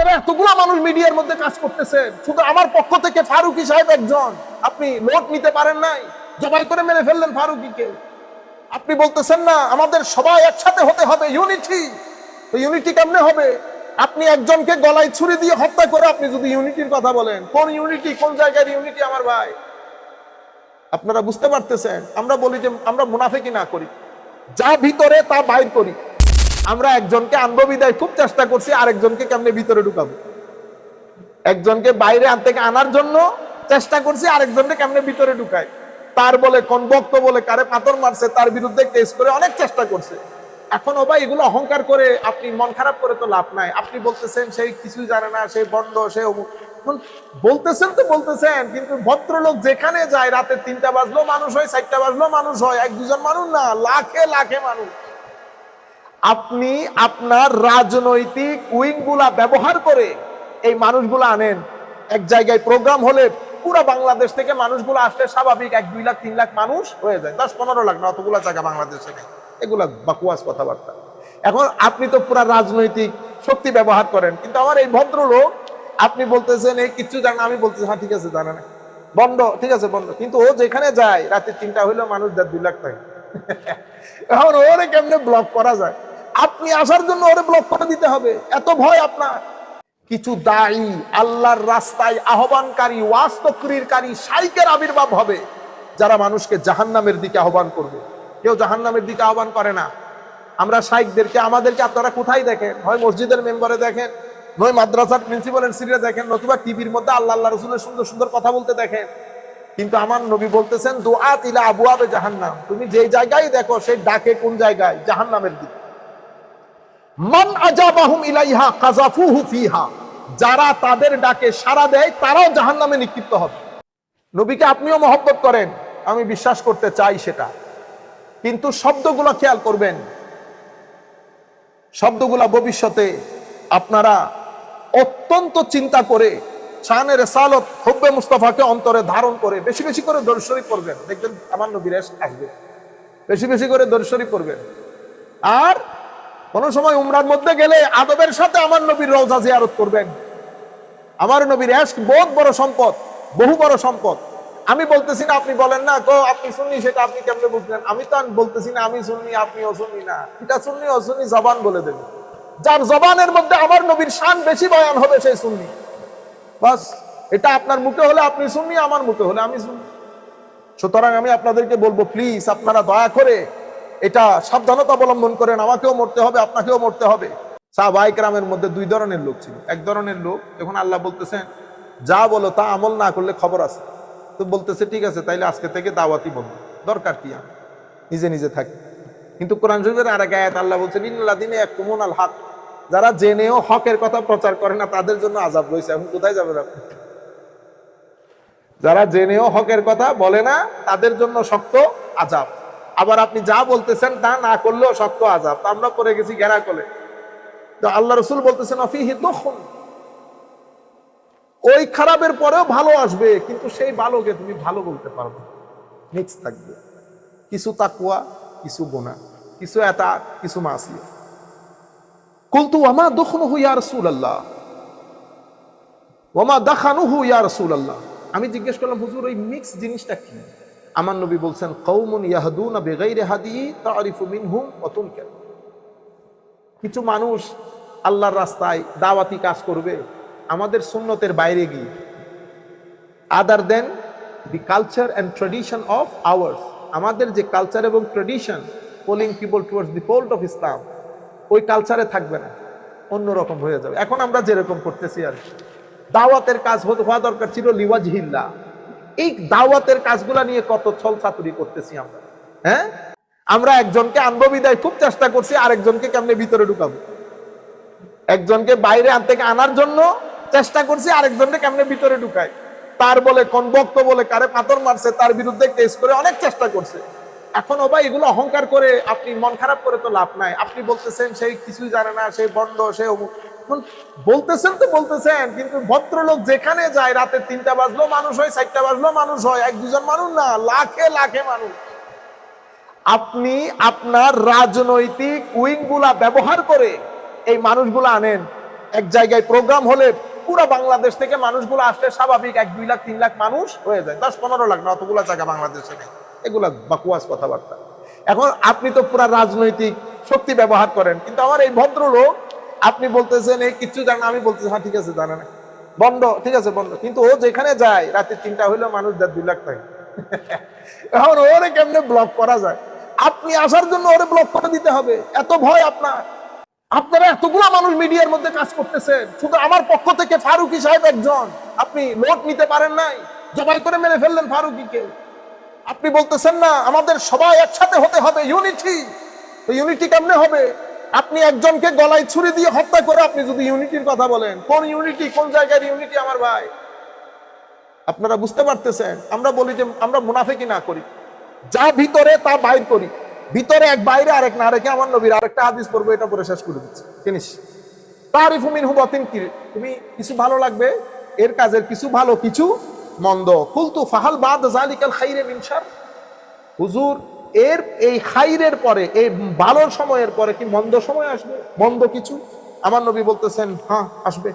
আপনারা এতগুলা মানুষ মিডিয়ার মধ্যে কাজ করতেছেন শুধু আমার পক্ষ থেকে ফারুকি সাহেব একজন। আপনি নোট নিতে পারেন নাই। জবাই করে মেরে ফেললেন ফারুকিকে। আপনি বলতেছেন না, আমাদের সবাই একসাথে হতে হবে, ইউনিটি। তো ইউনিটি কেমনে হবে? আপনি একজনকে গলায় ছুরি দিয়ে হত্যা করে আপনি যদি ইউনিটির কথা বলেন। কোন ইউনিটি, কোন জায়গার ইউনিটি আমার ভাই? আপনারা বুঝতে পারতেছেন? আমরা বলি যে আমরা মুনাফেকি না করি। যা ভিতরে তা বাইর করি। আমরা একজনকে আনব বিদায়, খুব চেষ্টা করছি আরেকজনকে কেমনে ভিতরে ঢুকাবো। একজনকে বাইরে আনতে আনার জন্য চেষ্টা করছি আরেকজনকে কেমনে ভিতরে ঢুকায়। তার বলে, কোন বক্ত বলে, কারে পাথর মারছে, তার বিরুদ্ধে কেস করে অনেক চেষ্টা করছে। এখন ও ভাই এগুলো অহংকার করে আপনি মন খারাপ করে তো লাভ নাই। আপনি বলতেছেন সেই কিছুই জানে না সেই বন্ড সে। বলতেছেন তো বলতেছেন, কিন্তু ভদ্রলোক যেখানে যায় রাতে তিনটা বাজলো মানুষ হয়, চারটা বাজলো মানুষ হয়, এক দুজন মানুষ না, লাখে লাখে মানুষ। আপনি আপনার রাজনৈতিক উইংগুলা ব্যবহার করে এই মানুষগুলো আনেন। এক জায়গায় প্রোগ্রাম হলে পুরো বাংলাদেশ থেকে মানুষগুলো আসলে স্বাভাবিক এক দুই লাখ, তিন লাখ মানুষ হয়ে যায়। দশ, পনেরো লাখ না, অতগুলো জায়গা বাংলাদেশে নেই। এগুলা বাকুয়াস কথাবার্তা। এখন আপনি তো পুরা রাজনৈতিক শক্তি ব্যবহার করেন, কিন্তু আমার এই ভদ্রলোক, আপনি বলতেছেন, এই কিচ্ছু জানে আমি বলতেছি হ্যাঁ ঠিক আছে জানে না বন্ধ, ঠিক আছে, বন্ধ। কিন্তু ও যেখানে যায়, রাতে তিনটা হইলেও মানুষ দেড়, দুই লাখ থাকে এখন ওরে কেমনে ব্লক করা যায়? আপনি আসার জন্য ওরে ব্লক করে দিতে হবে। এত ভয় আপনার। কিছু দায়ী, আল্লাহর রাস্তায় আহ্বানকারী ওয়াজ তকরিরকারী শাইকের আবির্ভাব হবে, যারা মানুষকে জাহান্নামের দিকে আহ্বান করবে। কেউ জাহান্নামের দিকে আহ্বান করে না। আমরা শাইকদেরকে, আমাদেরকে আপনারা কোথায় দেখেন? হয় মসজিদের মেম্বারে দেখেন নয় মাদ্রাসার প্রিন্সিপালের সিরিয়া দেখেন, নতুবা টিভির মধ্যে আল্লাহ আল্লাহ রসুলের সুন্দর সুন্দর কথা বলতে দেখেন। কিন্তু আমার নবী বলতেছেন দোয়াত ইলা আবু আবে জাহান্নাম। তুমি যে জায়গায় দেখো, সেই ডাকে কোন জায়গায়? জাহান্নামের দিকে। মান আজাবাহুম ইলাইহা কাজাফুহু ফিহা। যারা তাদের ডাকে সাড়া দেয়, তারাও জাহান্নামে নিক্ষিপ্ত হবে। নবীকে আপনিও মহব্বত করেন, আমি বিশ্বাস করতে চাই সেটা। কিন্তু শব্দগুলো খেয়াল করবেন। শব্দগুলা ভবিষ্যতে আপনারা অত্যন্ত চিন্তা করে শানের সালত হব্বে মুস্তফাকে অন্তরে ধারণ করে বেশি বেশি করে দর্শরী করবেন দেখবেন আমার নবীর আসবে। বেশি বেশি করে দর্শরী করবেন আর কোন সময় উমরার মধ্যে গেলে আদবের সাথে আমার নবীর রওজা জিয়ারত করবেন। আমার নবীর এস বহুত বড় সম্পদ, বহু বড় সম্পদ। আমি বলতেছি না, আপনি বলেন না তো আপনি শুননি সেটা আপনি কেমনে বুঝলেন? আমি তো বলতেছি না, আমি শুননি আপনিও শুননি না। এটা শুননি অশুননি জবান বলে দেবে। যার জবানের মধ্যে আমার নবীর শান বেশি বয়ান হবে, সেই শুননি বাস, এটা আপনার মুখে হলে আপনি শুননি আমার মুখে হলে আমি শুনি সুতরাং আমি আপনাদেরকে বলব প্লিজ আপনারা দয়া করে এটা সাবধানতা অবলম্বন করেন, আমাকেও মরতে হবে, আপনাকেও মরতে হবে। সাহবাইক রামের মধ্যে দুই ধরনের লোক ছিল। এক ধরনের লোক, যখন আল্লাহ বলতেছেন যা বলো তা আমল না করলে খবর আছে। তো বলতেছে, ঠিক আছে, তাইলে আজকে থেকে দাওয়াতি বন্ধ। দরকার কি আমি নিজে নিজে থাকি। কিন্তু কোরআন শরীফের আর এক আয়াত আল্লাহ বলছেন ইন্নাল্লাহ দিনে এক কুমন আল হাক। যারা জেনেও হকের কথা প্রচার করে না, তাদের জন্য আজাব রয়েছে। এখন কোথায় যাবেন আপনি? যারা জেনেও হকের কথা বলে না, তাদের জন্য শক্ত আজাব আবার আপনি যা বলতেছেন তা না করলেও শক্ত আজাব তা আমরা পড়ে গেছি ঘেরা করে তো আল্লাহ রসুল বলতেছেন, অফিহি দখন। ওই খারাপের পরেও ভালো আসবে, কিন্তু সেই ভালোকে তুমি ভালো বলতে পারবে মিক্স থাকবে। কিছু তাকুয়া কিছু গোনা কিছু এতা কিছু মাসিয়া। কুলতু আমা দখনু ইয়া রসুল আল্লাহ ওমা দাখানুহু ইয়া রসুল আল্লাহ আমি জিজ্ঞেস করলাম, হুজুর, ওই মিক্স জিনিসটা কি? আমার নবী বলছেন কৌমুন ইয়াহদুনা বেগাইরে হাদি তারিফু মিনহুম অতুল কেন কিছু মানুষ আল্লাহর রাস্তায় দাওয়াতি কাজ করবে, আমাদের সুন্নতের বাইরে গিয়ে। Other than the culture and tradition of ours আমাদের যে কালচার এবং tradition polling people towards the fold of Islam ওই কালচারে থাকবে না, অন্যরকম হয়ে যাবে। এখন আমরা যেরকম করতেছি আর। দাওয়াতের কাজ হওয়া দরকার ছিল লিওয়াজহিল্লা এই দাওয়াতের কাজগুলা নিয়ে কত ছল চাতুরি করতেছি আমরা। হ্যাঁ? আমরা একজনকে আনব বিদায়, খুব চেষ্টা করছি, আরেকজনকে কেমনে ভিতরে ঢুকাবো? একজনকে বাইরে আনতে আনার জন্য চেষ্টা করছি, আরেকজনকে কেমনে ভিতরে ঢুকায় তার বলে, কোন বক্ত বলে, কারে পাথর মারছে, তার বিরুদ্ধে কেস করে অনেক চেষ্টা করছে। এখন ও ভাই এগুলো অহংকার করে, আপনি মন খারাপ করে তো লাভ নাই। আপনি বলতেছেন সেই কিছুই জানে না সেই বন্ধ, সে এখন বলতেছেন তো বলতেছেন, কিন্তু ভদ্রলোক যেখানে যায় রাতে তিনটা বাজলো, মানুষ হয়, চারটা বাজলো, মানুষ হয়, এক দুজন মানুষ না, লাখে লাখে মানুষ। আপনি আপনার রাজনৈতিক উইংগুলা ব্যবহার করে এই মানুষগুলো আনেন। এক জায়গায় প্রোগ্রাম হলে পুরো বাংলাদেশ থেকে মানুষগুলো আসলে স্বাভাবিক, এক দুই লাখ, তিন লাখ মানুষ হয়ে যায়। দশ, পনেরো লাখ না, অতগুলো জায়গা বাংলাদেশে নেই। এগুলা বাকুয়াস কথাবার্তা। এখন আপনি তো পুরা রাজনৈতিক শক্তি ব্যবহার করেন, কিন্তু আমার এই ভদ্রলোক আপনি বলতেছেন, এই কিচ্ছু জানা আমি বলতেছি হ্যাঁ ঠিক আছে, জানে না। বন্ধ, ঠিক আছে, বন্ধ। কিন্তু ও যেখানে যায়, রাতে তিনটা হইলেও মানুষ দেড় দুই লাখ থাকে এখন ওরে কেমনে ব্লক করা যায়? আপনি আসার জন্য ওরে ব্লক করে দিতে হবে। এত ভয় আপনার। আপনারা এতগুলো মানুষ মিডিয়ার মধ্যে কাজ করতেছেন। শুধু আমার পক্ষ থেকে ফারুকি সাহেব একজন। আপনি লোট নিতে পারেন নাই। জবাই করে মেরে ফেললেন ফারুকিকে। আপনি বলতেছেন না, আমাদের সবাই একসাথে হতে হবে, ইউনিটি। তো ইউনিটি কেমনে হবে? আপনি একজনকে গলায় ছুরি দিয়ে হত্যা করে আপনি যদি ইউনিটির কথা বলেন, কোন ইউনিটি, কোন জায়গার ইউনিটি আমার ভাই? আপনারা বুঝতে পারতেছেন? আমরা বলি যে আমরা মুনাফেকি না করি। যা ভিতরে তা বাইর করি। ভিতরে এক বাইরে, আরেক না রেখে আমার নবীর আরেকটা হাদিস পড়ব, এটা পরে শেষ করে দিচ্ছি। জিনিস তারিফু মিনহু বাতিন কি তুমি কিছু ভালো লাগবে? এর কাজের কিছু ভালো, কিছু মন্দ। কুলতু ফাহাল বাদ জালিকাল খাইরে মিনসার হুজুর এর এই খাইরের পরে, এই ভালো সময়ের পরে কি মন্দ সময় আসবে? মন্দ কিছু? আমার নবী বলতেছেন হ্যাঁ আসবে।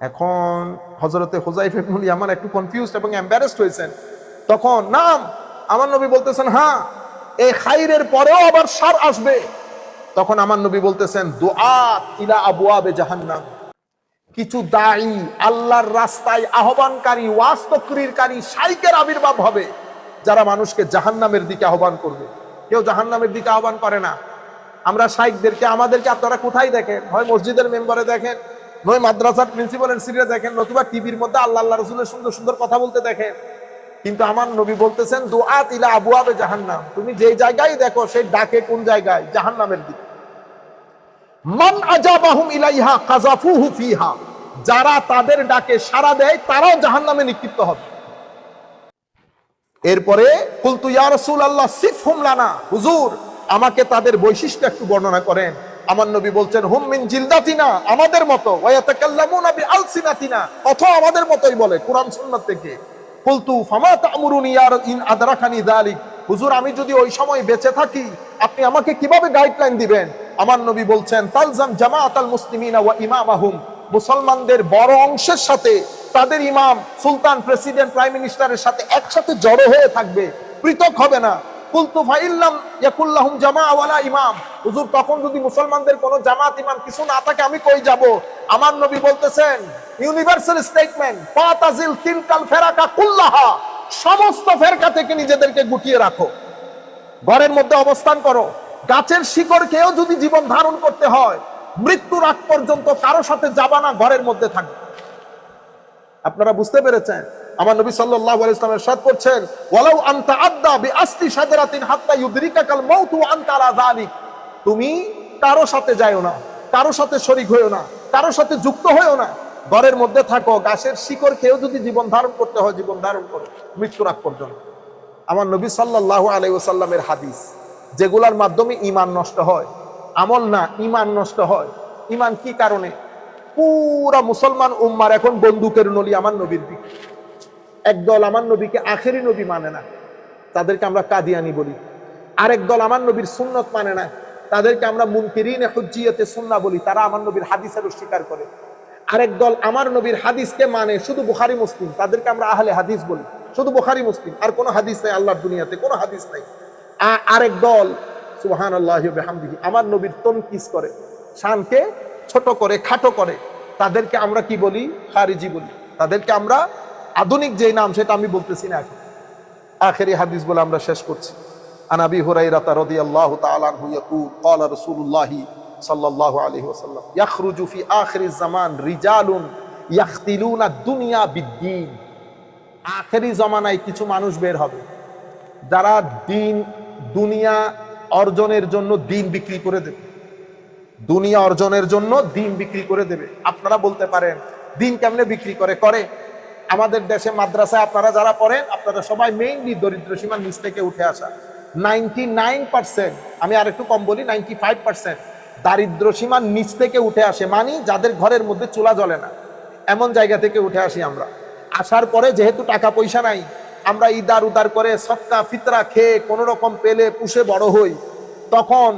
এখন হজরতে হোজাইফ ইবনুল ইয়ামান একটু কনফিউজড এবং এম্বারেসড হয়েছেন। তখন, নাম। আমার নবী বলতেছেন হ্যাঁ এই খাইরের পরেও আবার সার আসবে। তখন আমার নবী বলতেছেন দুআত ইলা আবে জাহান্নাম। কিছু দায়ী, আল্লাহর রাস্তায় আহ্বানকারী ওয়াজ তকরিরকারী শাইকের আবির্ভাব হবে। যারা মানুষকে জাহান্নামের দিকে আহ্বান করবে। কেউ জাহান্নামের দিকে আহ্বান করে না। আমরা শাইকদেরকে আমাদেরকে আপনারা কোথায় দেখেন? হয় মসজিদের মেম্বারে দেখেন নয় মাদ্রাসার প্রিন্সিপালের সিরিয়ে দেখেন, নতুবা টিভির মধ্যে আল্লাহ আল্লাহ রসুলের সুন্দর সুন্দর কথা বলতে দেখেন। কিন্তু আমার নবী বলতেছেন, দুআত ইলা আবুয়াবে জাহান্নাম। তুমি যে জায়গায় দেখো, সেই ডাকে কোন জায়গায়? জাহান্নামের দিকে। মান আজাবাহুম ইলাইহা কাজাফুহু ফিহা। যারা তাদের ডাকে সাড়া দেয়, তারাও জাহান্নামে নিক্ষিপ্ত হবে। এরপরে কুলতু, ইয়া রাসূলুল্লাহ, সিফহুম লানা। হুজুর, আমাকে তাদের বৈশিষ্ট্য একটু বর্ণনা করেন। আমার নবী বলছেন, হুম মিন জিলদাতিনা, আমাদের মতো। ওয়ায়াতাকাল্লামুনা বিআলসিনাতিনা। অথবা আমাদের মতোই বলে, কোরআন সুন্নাত থেকে। কুলতু, ফামা হুজুর, আমি যদি ওই সময় বেঁচে থাকি, আপনি আমাকে কীভাবে গাইডলাইন দিবেন? আমার নবী বলছেন, তালজাম জামাআত আল মুসলিমিনা ওয়া ইমামাহুম। মুসলমানদের বড় অংশের সাথে তাদের ইমাম, সুলতান প্রেসিডেন্ট, প্রাইম মিনিস্টারের সাথে একসাথে জড়ো হয়ে থাকবে, পৃথক হবে না। ঘরের মধ্যে অবস্থান করো। গাছের শিকড়কেও যদি জীবন ধারণ করতে হয়, মৃত্যুর আগ পর্যন্ত কারও সাথে যাবা না, ঘরের মধ্যে থাকবে। আপনারা বুঝতে পেরেছেন আমার নবী সাল্লাল্লাহু আলাইহি ওয়াসাল্লাম ارشاد করছেন ওয়ালাউ আনতা আদ্দা বিআসলি শাজারাতিন হাত্তা ইউদরিকাকাল মাউতু ওয়া আনতা আলা যালিক তুমি কারো সাথে যাইও না কারো সাথে শরীক হইও না কারো সাথে যুক্ত হইও না ঘরের মধ্যে থাকো গাছের শিকড় খেয়েও যদি জীবন ধারণ করতে হয় জীবন ধারণ করো মৃত্যুর আগ পর্যন্ত আমার নবী সাল্লাল্লাহু আলাইহি ওয়াসাল্লামের হাদিস যেগুলার মাধ্যমে ঈমান নষ্ট হয় আমল না ঈমান নষ্ট হয় ঈমান কি কারণে পুরা মুসলমান উম্মার এখন বন্দুকের নলি আমার নবীর দিকে। একদল আমার নবীকে আখেরি নবী মানে না। তাদেরকে আমরা কাদিয়ানি বলি। আরেক দল আমার নবীর সুন্নত মানে না। তাদেরকে আমরা মুনকিরিনে হুজ্জিয়তে সুন্না বলি। তারা আমার নবীর হাদিসের স্বীকার করে। আরেক দল আমার নবীর হাদিসকে মানে শুধু বুখারি, মুসলিম। তাদেরকে আমরা আহলে হাদিস বলি। শুধু বুখারি, মুসলিম। আর কোনো হাদিস নাই আল্লাহর দুনিয়াতে, কোনো হাদিস নাই। আরেক দল সুবহান আল্লাহ আমার নবীর তনকিস করে। শানকে ছোট করে, খাটো করে, তাদেরকে আমরা কি বলি? খারিজি বলি। তাদেরকে আমরা আধুনিক যে নাম, সেটা আমি বলতেছি না এখন। আখেরি হাদিস বলে আমরা শেষ করছি। আনাবি হুরাইরাতা রাদিয়াল্লাহু তাআলা আনহু ইয়াকুল, ক্বালা রাসূলুল্লাহি সাল্লাল্লাহু আলাইহি ওয়াসাল্লাম, ইয়াখরুজু ফি আখিরি জামান রিজালুন ইয়াখতিলুনা দুনিয়া বিদ্দিন। আখেরি জমানায় কিছু মানুষ বের হবে, যারা দিন, দুনিয়া অর্জনের জন্য দিন বিক্রি করে দেবে। দুনিয়া অর্জনের জন্য দিন বিক্রি করে দেবে। আপনারা বলতে পারেন, দিন কেমনে বিক্রি করে? করে। আমাদের দেশে মাদ্রাসায় আপনারা যারা পড়েন, আপনারা সবাই মেইনলি দরিদ্র সীমার নিচ থেকে উঠে আসা। নাইনটি নাইন পার্সেন্ট আমি আর একটু কম বলি নাইনটি ফাইভ পার্সেন্ট দারিদ্র সীমার নিচ থেকে উঠে আসে। মানি যাদের ঘরের মধ্যে চুলা জ্বলে না। এমন জায়গা থেকে উঠে আসি আমরা। আসার পরে যেহেতু টাকা পয়সা নাই, আমরা ইদার উদার করে সৎকা ফিতরা খেয়ে কোনো রকম পেলে পুষে বড় হই। তখন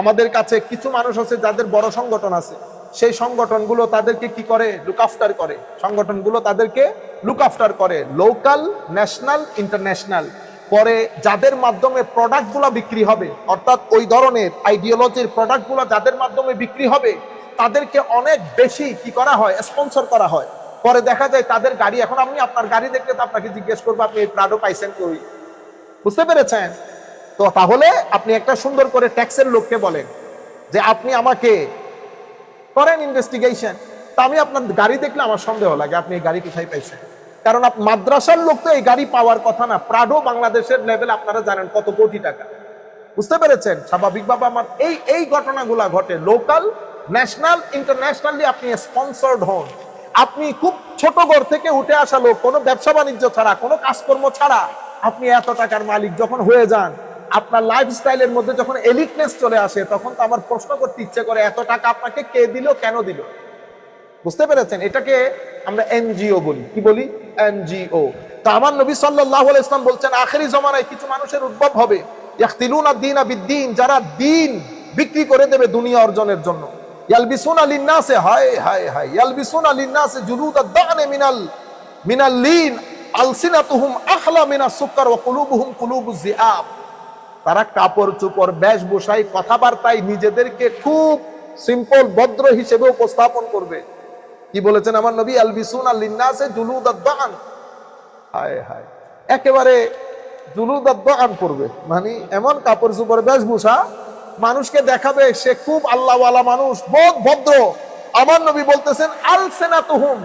আমাদের কাছে কিছু মানুষ আছে যাদের বড় সংগঠন আছে। সেই সংগঠনগুলো তাদেরকে কি করে? লুক আফটার করে। সংগঠনগুলো তাদেরকে লুক আফটার করে। লোকাল ন্যাশনাল ইন্টারন্যাশনাল পরে যাদের মাধ্যমে প্রোডাক্টগুলো বিক্রি হবে, অর্থাৎ ওই ধরনের আইডিওলজির প্রোডাক্টগুলো যাদের মাধ্যমে বিক্রি হবে, তাদেরকে অনেক বেশি কি করা হয়? স্পন্সর করা হয়। পরে দেখা যায় তাদের গাড়ি, এখন আমি আপনার গাড়ি দেখলে তো আপনাকে জিজ্ঞেস করব, আপনি এই প্রাডো পাইছেন কই? বুঝতে পেরেছেন? তো তাহলে আপনি একটা সুন্দর করে ট্যাক্সের লোককে বলেন যে আপনি আমাকে করেন ইনভেস্টিগেশন তা আমি আপনার গাড়ি দেখলে আমার সন্দেহ লাগে, আপনি এই গাড়ি কোথায় পাইছেন? কারণ মাদ্রাসার লোক তো এই গাড়ি পাওয়ার কথা না। প্রাডো বাংলাদেশের লেভেল আপনারা জানেন কত কোটি টাকা। বুঝতে পেরেছেন? স্বাভাবিকভাবে আমার এই এই ঘটনাগুলা ঘটে। লোকাল ন্যাশনাল ইন্টারন্যাশনালি আপনি স্পন্সর্ড হন। আপনি খুব ছোট ঘর থেকে উঠে আসা লোক, কোনো ব্যবসা বাণিজ্য ছাড়া, কোনো কাজকর্ম ছাড়া আপনি এত টাকার মালিক। যখন হয়ে যান আপনার লাইফস্টাইলের মধ্যে যখন এলিটনেস চলে আসে, তখন তো আমার প্রশ্ন করতে ইচ্ছে করে, এত টাকা আপনাকে কে দিল, কেন দিল? বুঝতে পেরেছেন? এটাকে আমরা এনজিও বলি। কি বলি? এনজিও। তা আমার নবী আলাইহি ইসলাম বলছেন, আখেরি জমানায় কিছু মানুষের উদ্ভব হবে। ইয়াখতিলুনা বিদ্দীন, যারা দিন বিক্রি করে দেবে দুনিয়া অর্জনের জন্য। ইয়ালবিসুনা লিন্নাসে, হায় হায় হায়। ইয়ালবিসুনা লিন্নাসে জুলুদাদ দানে মিনাল মিনাল লিন, আলসিনাতুহুম আহলা মিনাস সুক্কার, ওয়া কুলুবুহুম কুলুবুজ জিআব তারা কাপড়, চোপড় বেশভূষায় কথাবার্তায় নিজেদেরকে খুব সিম্পল ভদ্র হিসেবে উপস্থাপন করবে। কি বলেছেন আমার নবী? আলবিসুন আল্লিন্নাসে জুলুদ আদান হায় হায়। একেবারে জুলুদ আদান করবে। মানে এমন কাপড়, চোপড় বেশভূষা মানুষকে দেখাবে সে খুব আল্লাহওয়ালা মানুষ বোধ ভদ্র। আমার নবী বলতেছেন আল সেনাতুহুম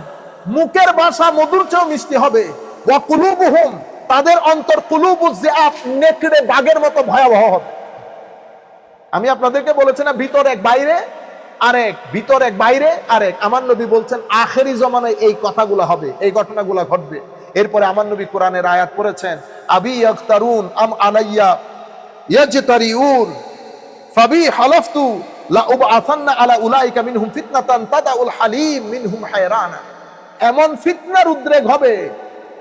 মুখের ভাষা মধুর চেয়েও মিষ্টি হবে। ওয়া কুলুবুহুম তাদের অন্তর কুলুবুজ জিআফ নেকড়ে বাঘের মতো ভয়াবহ হবে। আমি আপনাদেরকে বলেছি না, ভিতর এক, বাইরে আরেক, ভিতর এক, বাইরে আরেক। আমার নবী বলছেন, আখেরি জমানায় এই কথাগুলো হবে, এই ঘটনাগুলো ঘটবে। এরপরে আমার নবী কোরআনের আয়াত পড়েছেন, আবি ইয়াক্তারুন আম আলাইয়া ইয়াজতারিউন, ফাবি হালাফতু লা হালিম মিনহুম হায়রানা। এমন ফিতনার উদ্রেক হবে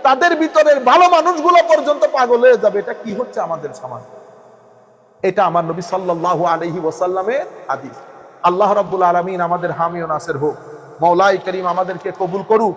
তাদের ভিতরের ভালো মানুষগুলো পর্যন্ত পাগল হয়ে যাবে। এটা কি হচ্ছে আমাদের সমাজ? এটা আমার নবী সাল্লাহ আলহি ওসাল্লামের হাদিস। আল্লাহ রবুল আলমিন আমাদের হামিও নাসির হোক মৌলাই করিম আমাদেরকে কবুল করুক।